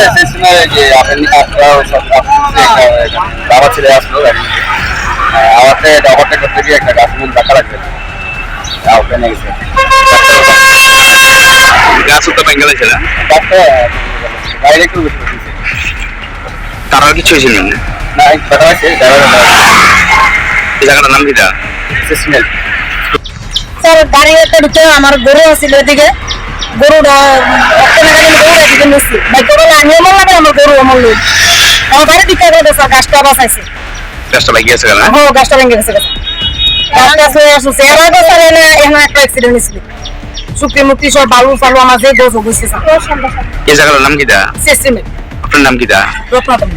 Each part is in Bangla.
এসেছিল যে আপনি আপনারা সব বাবা ছেলে আসলো। আহ, আমাকে ওভারটেক করতে গিয়ে একটা গাছ মূল ধাক্কা লাগবে আউটে নিয়ে গেছে। গাছ তো না ডাক্তার বাইরে একটু তার কিছু হয়েছিল না কথা আছে জায়গাটার নাম কিটা স্যার গাড়ি একটা ঢুকে আমার গরু আছিল এদিকে। গরুটা গাড়ি গরু বাইকে বলে আমি অমল লাগে আমার গরু অমল লোক আমার গাড়ি দিকে করে স্যার গাছটা বাঁচাইছে। গাছটা ভেঙে গেছে কেন হ্যাঁ গাছটা ভেঙে গেছে গাছটা। শুয়ে আসছে এর আগে স্যার এনে এখানে একটা অ্যাক্সিডেন্ট হয়েছিল শুক্তি মুক্তি সব বালু ফালু আমার যে দোষ হয়েছে স্যার এই জায়গাটার নাম কিটা সিস্টেমে আপনার নাম কিটা রত্নাতম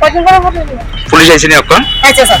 কয়দিন করে পুলিশ আইসিনি এখন আচ্ছা স্যার